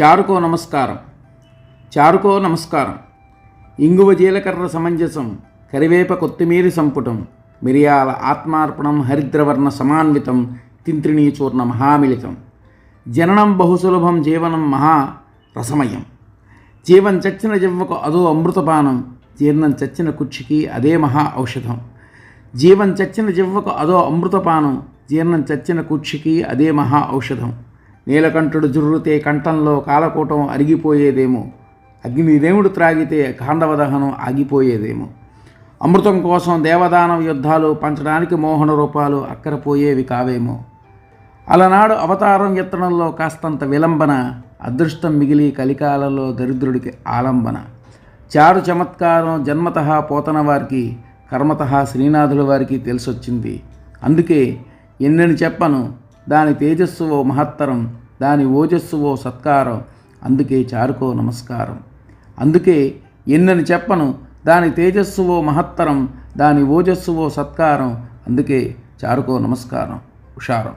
చారుకో నమస్కారం. చారుకో నమస్కారం. ఇంగువ జీలకర్ర సమంజసం కరివేప కొత్తిమీరి సంపుటం మిరియాల ఆత్మార్పణం హరిద్రవర్ణ సమాన్వితం తింత్రిణీచూర్ణ మహామిళితం. జననం బహుసులభం జీవనం మహా రసమయం. జీవం చచ్చిన జివ్వకు అదో అమృతపానం జీర్ణం చచ్చిన కుక్షికి అదే మహా ఔషధం. జీవం చచ్చిన జివ్వకు అదో అమృతపానం జీర్ణం చచ్చిన కుక్షికి అదే మహా ఔషధం. నీలకంఠుడు జుర్రుతే కంఠంలో కాలకూటం అరిగిపోయేదేమో. అగ్నిదేవుడు త్రాగితే కాండవదహనం ఆగిపోయేదేమో. అమృతం కోసం దేవదానం యుద్ధాలు పంచడానికి మోహన రూపాలు అక్కరపోయేవి కావేమో. అలనాడు అవతారం ఎత్తడంలో కాస్తంత విలంబన అదృష్టం మిగిలి కలికాలలో దరిద్రుడికి ఆలంబన. చారు చమత్కారం జన్మత పోతన వారికి కర్మత శ్రీనాథుల వారికి తెలిసొచ్చింది. అందుకే ఎన్నెని చెప్పను దాని తేజస్సు ఓ మహత్తరం దాని ఓజస్సు ఓ సత్కారం. అందుకే చారుకో నమస్కారం. అందుకే ఎన్నని చెప్పను దాని తేజస్సువో మహత్తరం దాని ఓజస్సువో సత్కారం. అందుకే చారుకో నమస్కారం. హుషారం